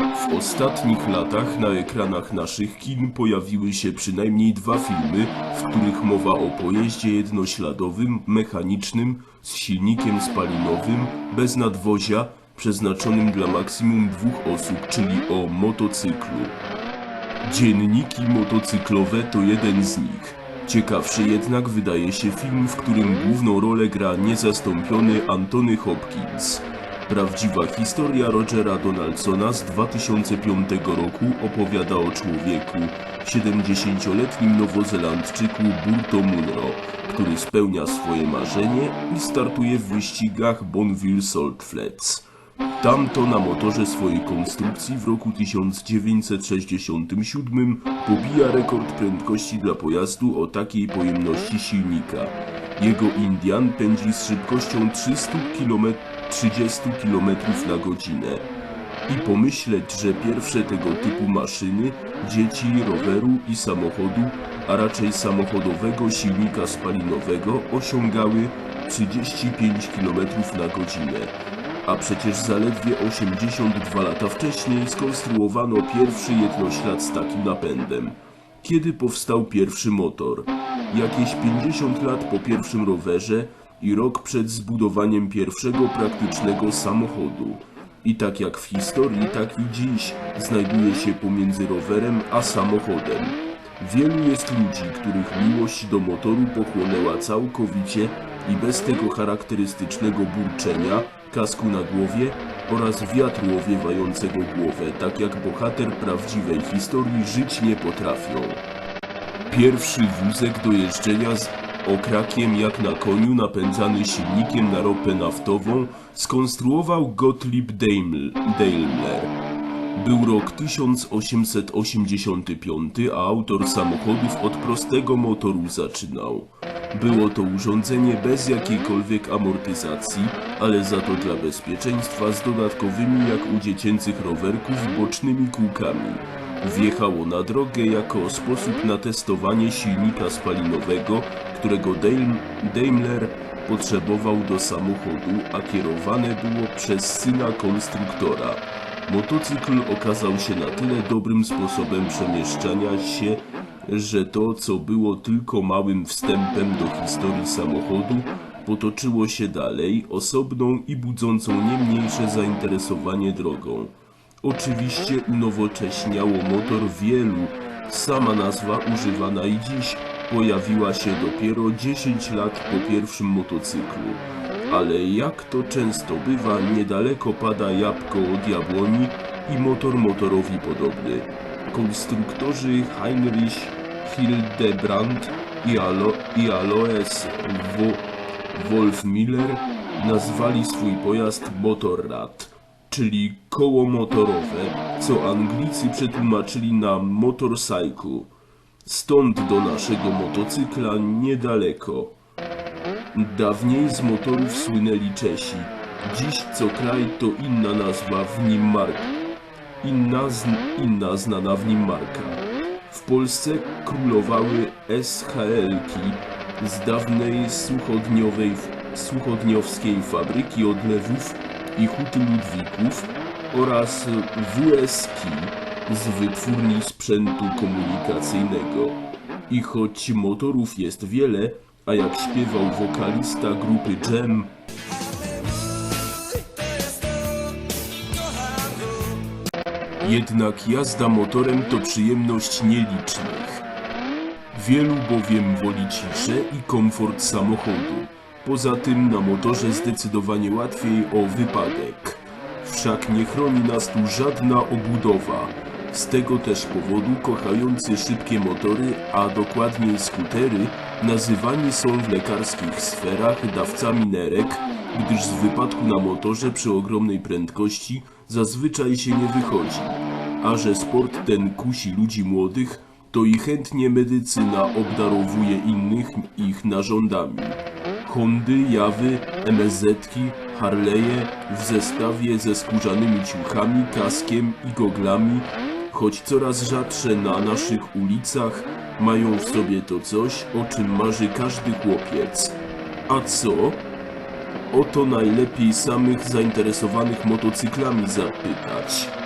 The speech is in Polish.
W ostatnich latach na ekranach naszych kin pojawiły się przynajmniej dwa filmy, w których mowa o pojeździe jednośladowym, mechanicznym, z silnikiem spalinowym, bez nadwozia, przeznaczonym dla maksimum dwóch osób, czyli o motocyklu. Dzienniki motocyklowe to jeden z nich. Ciekawszy jednak wydaje się film, w którym główną rolę gra niezastąpiony Antony Hopkins. Prawdziwa historia Rogera Donaldsona z 2005 roku opowiada o człowieku, 70-letnim nowozelandczyku Burto Munro, który spełnia swoje marzenie i startuje w wyścigach Bonneville Salt Flats. Tamto na motorze swojej konstrukcji w roku 1967 pobija rekord prędkości dla pojazdu o takiej pojemności silnika. Jego Indian pędzi z szybkością 300 km, 30 km na godzinę. I pomyśleć, że pierwsze tego typu maszyny, dzieci, roweru i samochodu, a raczej samochodowego silnika spalinowego osiągały 35 km na godzinę a przecież zaledwie 82 lata wcześniej skonstruowano pierwszy jednoślad z takim napędem. Kiedy powstał pierwszy motor? Jakieś 50 lat po pierwszym rowerze i rok przed zbudowaniem pierwszego praktycznego samochodu. I tak jak w historii, tak i dziś znajduje się pomiędzy rowerem a samochodem. Wielu jest ludzi, których miłość do motoru pochłonęła całkowicie i bez tego charakterystycznego burczenia, kasku na głowie oraz wiatru owiewającego głowę, tak jak bohater prawdziwej historii żyć nie potrafią. Pierwszy wózek do jeżdżenia z okrakiem jak na koniu napędzany silnikiem na ropę naftową skonstruował Gottlieb Daiml- Daimler. Był rok 1885, a autor samochodów od prostego motoru zaczynał. Było to urządzenie bez jakiejkolwiek amortyzacji, ale za to dla bezpieczeństwa z dodatkowymi jak u dziecięcych rowerków bocznymi kółkami. Wjechało na drogę jako sposób na testowanie silnika spalinowego, którego Daim- Daimler potrzebował do samochodu, a kierowane było przez syna konstruktora. Motocykl okazał się na tyle dobrym sposobem przemieszczania się, że to, co było tylko małym wstępem do historii samochodu, potoczyło się dalej osobną i budzącą nie mniejsze zainteresowanie drogą. Oczywiście unowocześniało motor wielu. Sama nazwa używana i dziś pojawiła się dopiero 10 lat po pierwszym motocyklu. Ale jak to często bywa, niedaleko pada jabłko od jabłoni i motor motorowi podobny. Konstruktorzy Heinrich Hildebrand i, Alo, i Alois Wo, Wolfmiller nazwali swój pojazd Motorrad, czyli koło motorowe, co Anglicy przetłumaczyli na motorcycle. Stąd do naszego motocykla niedaleko. Dawniej z motorów słynęli Czesi. Dziś co kraj to inna nazwa w nim marka. Inna, z, inna znana w nim marka. W Polsce królowały SHL-ki z dawnej suchodniowej, suchodniowskiej fabryki odlewów i huty Ludwików oraz WSK z wytwórni sprzętu komunikacyjnego. I choć motorów jest wiele, a jak śpiewał wokalista grupy Jam, jednak jazda motorem to przyjemność nielicznych. Wielu bowiem woli ciszę i komfort samochodu. Poza tym na motorze zdecydowanie łatwiej o wypadek. Wszak nie chroni nas tu żadna obudowa. Z tego też powodu kochający szybkie motory, a dokładniej skutery, nazywani są w lekarskich sferach dawcami nerek, gdyż z wypadku na motorze przy ogromnej prędkości zazwyczaj się nie wychodzi. A że sport ten kusi ludzi młodych, to i chętnie medycyna obdarowuje innych ich narządami. Hondy, Jawy, MSZ-ki, Harley'e w zestawie ze skórzanymi ciuchami, kaskiem i goglami, choć coraz rzadsze na naszych ulicach, mają w sobie to coś, o czym marzy każdy chłopiec. A co? O to najlepiej samych zainteresowanych motocyklami zapytać.